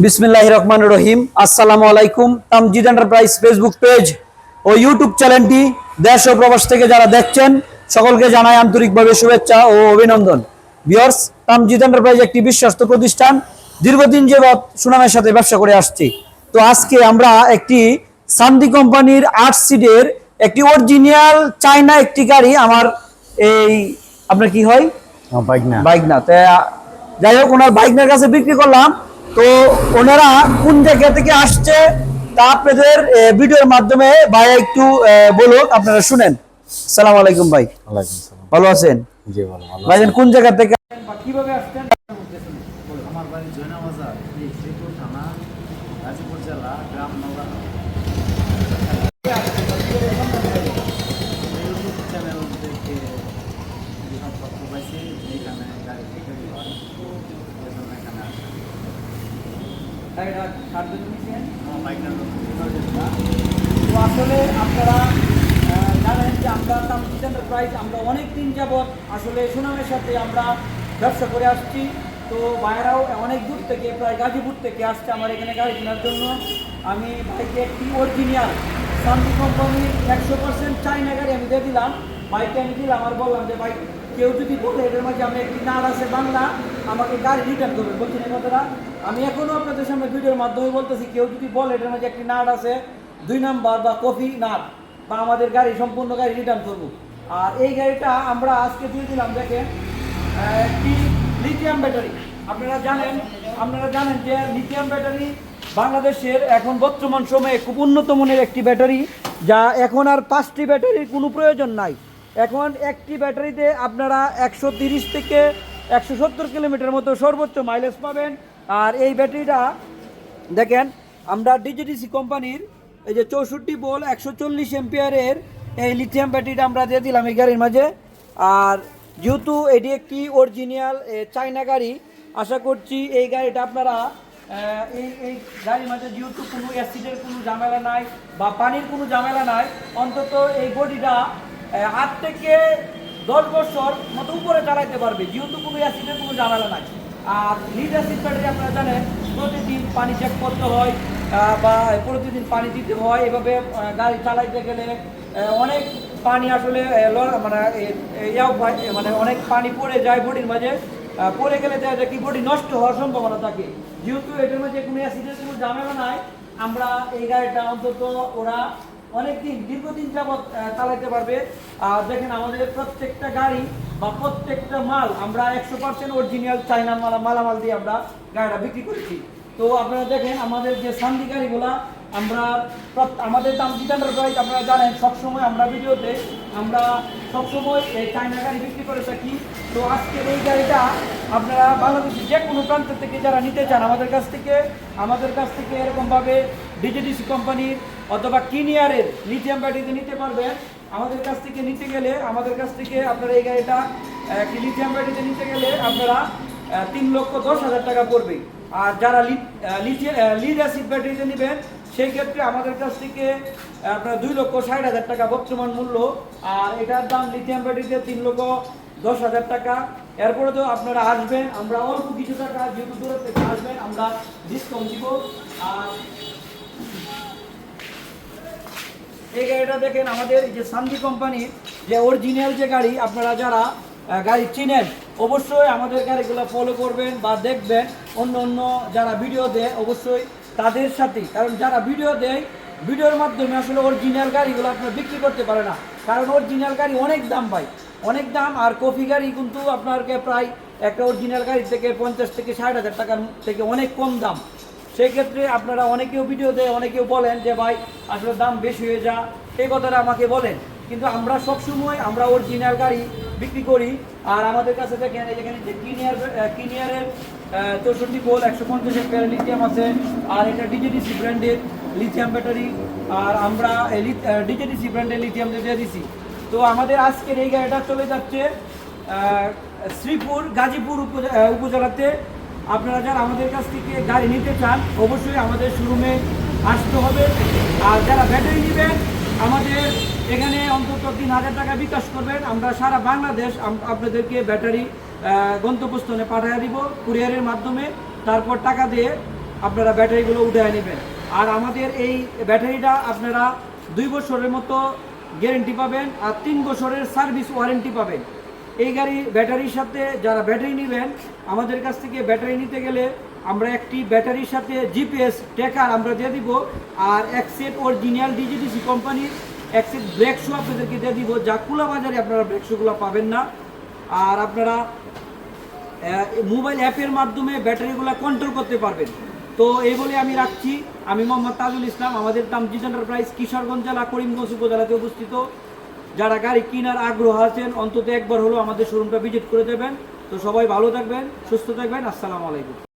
বিসমিল্লাহ রহমান রহিম। আসসালামু আলাইকুম। তামজিদ এন্টারপ্রাইজ ফেসবুক পেজ ও ইউটিউব চ্যানেলটি দেশ ও প্রবাস থেকে যারা দেখছেন সকলকে জানাই আন্তরিকভাবে শুভেচ্ছা ও অভিনন্দন। বিয়ার্স তামজিদ এন্টারপ্রাইজ একটি বিশ্বস্ত প্রতিষ্ঠান। দীর্ঘদিন যাবৎ সুনামের সাথে ব্যবসা করে আসছি। তো আজকে আমরা একটি সান্দি কোম্পানির আট সিটের একটি অরিজিনাল চায়না একটি গাড়ি আমার এই আপনার কি হয়? বাইক না। বাইক না। তো যাই হোক ওনার বাইকটার কাছে বিক্রি করলাম। তো ওনারা কোন জায়গা থেকে আসছে তা আপনাদের ভিডিওর মাধ্যমে ভাই একটু বলুন আপনারা শুনেন। সালাম আলাইকুম ভাই। ভালো আছেন? ভাইজান কোন জায়গা থেকে? কীভাবে আসছেন? আমার বাড়ি জয়না বাজার থানা গাজীপুর জেলা গ্রাম নগর ইউটিউব চ্যানেল থেকে যেসব তথ্য পাইছি এইখানে গাড়ি বিক্রি হয় এজন্য এখানে আসি আমার বাইকটার তো আসলে আপনারা জানেন যে আমরা তামজিদ এন্টারপ্রাইজ আমরা অনেক দিন যাবৎ আসলে সুনামের সাথে আমরা ব্যবসা করে আসছি। তো বাইরেও অনেক দূর থেকে প্রায় গাজীপুর থেকে আসছে আমার এখানে গাড়ি কেনার জন্য। আমি বাইকে একটি অরিজিনাল শান্তি কোম্পানির একশো পার্সেন্ট চাইনা গাড়ি আমি দিয়ে দিলাম। বাইকটা আমি দিলাম আর বললাম যে বাইক কেউ যদি বলে এটার মাঝে আমি একটি নাট আছে বাংলা, আমাকে গাড়ি রিটার্ন করবে। বলছেন কথাটা, আমি এখনও আপনাদের সামনে ভিডিওর মাধ্যমে বলতেছি, কেউ যদি বলে এটার মাঝে একটি নাট আছে, দুই নাম্বার বা কফি নাট বা আমাদের গাড়ি, সম্পূর্ণ গাড়ি রিটার্ন করব। আর এই গাড়িটা আমরা আজকে দিয়ে দিলাম, দেখেন একটি লিথিয়াম ব্যাটারি আপনারা জানেন আপনারা জানেন যে লিথিয়াম ব্যাটারি বাংলাদেশের এখন বর্তমান সময়ে খুব উন্নত মানের একটি ব্যাটারি যা এখন আর পাঁচটি ব্যাটারির কোনো প্রয়োজন নাই। এখন একটি ব্যাটারিতে আপনারা একশো তিরিশ থেকে একশো সত্তর কিলোমিটার মতো সর্বোচ্চ মাইলেজ পাবেন। আর এই ব্যাটারিটা দেখেন, আমরা ডিজিডিসি কোম্পানির এই যে চৌষট্টি বোল একশো চল্লিশ এম্পিয়ারের এই লিথিয়াম ব্যাটারিটা আমরা দিয়ে দিলাম এই গাড়ির মাঝে। আর যেহেতু এটি একটি অরিজিনাল চাইনা গাড়ি, আশা করছি এই গাড়িটা আপনারা এই এই গাড়ির মাঝে যেহেতু কোনো অ্যাসিডের কোনো ঝামেলা নাই বা পানির কোনো ঝামেলা নাই, অন্তত এই বডিটা আট থেকে দশ বছর মতো উপরে চালাইতে পারবে। যেহেতু কোনো অ্যাসিডের কোনো ঝামেলা নাই। আর লিড অ্যাসিড ব্যাটারি আপনারা জানেন, প্রতিদিন পানি চেক করতে হয় বা প্রতিদিন পানি দিতে হয়। এভাবে গাড়ি চালাইতে গেলে অনেক পানি আসলে মানে মানে অনেক পানি পড়ে যায় বডির মাঝে। পড়ে গেলে দেখা যায় কি বডি নষ্ট হওয়ার সম্ভাবনা থাকে। যেহেতু এটার মাঝে কোনো অ্যাসিডের কোনো ঝামেলা নাই, আমরা এই গাড়িটা অন্তত ওরা অনেকদিন, দীর্ঘদিন যাবৎ চালাতে পারবে। আর দেখেন আমাদের প্রত্যেকটা গাড়ি বা প্রত্যেকটা মাল, আমরা একশো পার্সেন্ট অরিজিনাল চাইনা মালা মালামাল দিয়ে আমরা গাড়িটা বিক্রি করেছি। তো আপনারা দেখেন, আমাদের যে সান্দি গাড়িগুলা, আমরা আমাদের দাম জিতানোর প্রাইস, আপনারা জানেন, সবসময় আমরা ভিডিওতে আমরা সবসময় এই চাইনা গাড়ি বিক্রি করে থাকি। তো আজকের এই গাড়িটা আপনারা বাংলাদেশের যে কোনো প্রান্ত থেকে যারা নিতে চান, আমাদের কাছ থেকে, আমাদের কাছ থেকে এরকমভাবে ডিজিডিসি কোম্পানির অথবা কিনিয়ারের লিথিয়াম ব্যাটারিতে নিতে পারবেন। আমাদের কাছ থেকে নিতে গেলে, আমাদের কাছ থেকে আপনারা এই গাড়িটা লিথিয়াম ব্যাটারিতে নিতে গেলে আপনারা তিন লক্ষ দশ হাজার টাকা পড়বে। আর যারা লিড অ্যাসিড ব্যাটারিতে নেবেন, সেই ক্ষেত্রে আমাদের কাছ থেকে আপনার দুই লক্ষ ষাট হাজার টাকা বর্তমান মূল্য। আর এটার দাম লিথিয়াম ব্যাটারিতে তিন লক্ষ দশ হাজার টাকা। এরপরে তো আপনারা আসবেন, আমরা অল্প কিছু টাকা, যেহেতু দূরের থেকে আসবেন, আমরা ডিসকাউন্ট দিব। আর এই গাড়িটা দেখেন আমাদের যে সান্দি কোম্পানির যে অরিজিনাল যে গাড়ি, আপনারা যারা গাড়ি চিনেন, অবশ্যই আমাদের গাড়িগুলো ফলো করবেন বা দেখবেন। অন্য অন্য যারা ভিডিও দেয়, অবশ্যই তাদের সাথেই। কারণ যারা ভিডিও দেয় ভিডিওর মাধ্যমে আসলে অরিজিনাল গাড়িগুলো আপনার বিক্রি করতে পারে না। কারণ অরিজিনাল গাড়ি অনেক দাম পায় অনেক দাম, আর কফি গাড়ি কিন্তু আপনাকে প্রায় একটা অরিজিনাল গাড়ি থেকে পঞ্চাশ থেকে ষাট হাজার টাকার থেকে অনেক কম দাম। সেই ক্ষেত্রে আপনারা অনেকেও ভিডিও দেয় অনেকেও বলেন যে, ভাই, আসলে দাম বেশি হয়ে যা। এই কথাটা আমাকে বলেন। কিন্তু আমরা সবসময় আমরা অরিজিনাল গাড়ি বিক্রি করি। আর আমাদের কাছে দেখেন, এই যেখানে যে কিনিয়ার কিনিয়ারের চৌষট্টি পোল একশো পঞ্চাশ এম্পিয়ার লিথিয়াম আছে। আর এটা ডিজিডিসি ব্র্যান্ডের লিথিয়াম ব্যাটারি আর আমরা ডিজেডিসি ব্র্যান্ডের লিথিয়াম দিয়ে দিছি। তো আমাদের আজকের এই গাড়িটা চলে যাচ্ছে শ্রীপুর, গাজীপুর উপজে- উপজেলাতে। আপনারা যারা আমাদের কাছ থেকে গাড়ি নিতে চান, অবশ্যই আমাদের শোরুমে আসতে হবে। আর যারা ব্যাটারি নেবেন, আমাদের এখানে অন্তত তিন হাজার টাকা বিকাশ করবেন। আমরা সারা বাংলাদেশ আপনাদেরকে ব্যাটারি গন্তব্যস্থলে পাঠিয়ে দিব কুরিয়ারের মাধ্যমে। তারপর টাকা দিয়ে আপনারা ব্যাটারিগুলো উঠে নেবেন। আর আমাদের এই ব্যাটারিটা আপনারা দুই বছরের মতো গ্যারেন্টি পাবেন আর তিন বছরের সার্ভিস ওয়ারেন্টি পাবেন। এই গাড়ি ব্যাটারির সাথে যারা ব্যাটারি নেবেন, আমাদের কাছ থেকে ব্যাটারি নিতে গেলে আমরা একটি ব্যাটারির সাথে জিপিএস ট্র্যাকার আমরা দিয়ে দিব আর এক সেট অরিজিনাল ডিজিটিসি কোম্পানির এক সেট ব্রেক শু আপনাদেরকে দিয়ে দিব, যা কুলা বাজারে আপনারা ব্রেক শুগুলো পাবেন না। আর আপনারা মোবাইল অ্যাপের মাধ্যমে ব্যাটারিগুলো কন্ট্রোল করতে পারবেন। তো এই বলে আমি রাখছি। আমি মোহাম্মদ তাজুল ইসলাম, আমাদের তামজিদ এন্টারপ্রাইজ কিশোরগঞ্জ জেলা, করিমগঞ্জ উপজেলাতে অবস্থিত যারা গাড়ি কেনার আগ্রহ আছেন, অন্তত একবার হলো আমাদের শোরুমটা ভিজিট করে দেবেন। তো সবাই ভালো থাকবেন, সুস্থ থাকবেন। আসসালামু আলাইকুম।